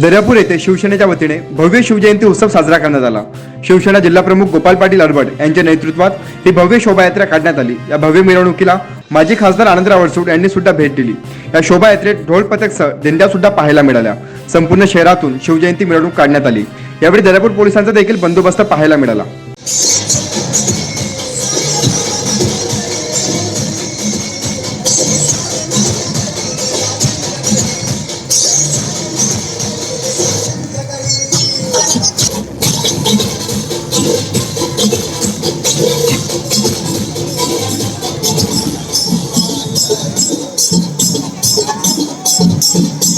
दर्यापूर येथे शिवसेनेच्या वतीने भव्य शिवजयंती उत्सव साजरा करण्यात आला. शिवसेना जिल्हाप्रमुख गोपाल पाटील अरबड यांच्या नेतृत्वात ही भव्य शोभायात्रा काढण्यात आली. या भव्य मिरवणुकीला माजी खासदार आनंदराव अडसूड यांनी सुद्धा भेट दिली. या शोभायात्रेत ढोल पथकसह दिंड्या सुद्धा पाहायला मिळाल्या. संपूर्ण शहरातून शिवजयंती मिरवणूक काढण्यात आली. यावेळी दर्यापूर पोलिसांचा देखील बंदोबस्त पाहायला मिळाला. Seeps.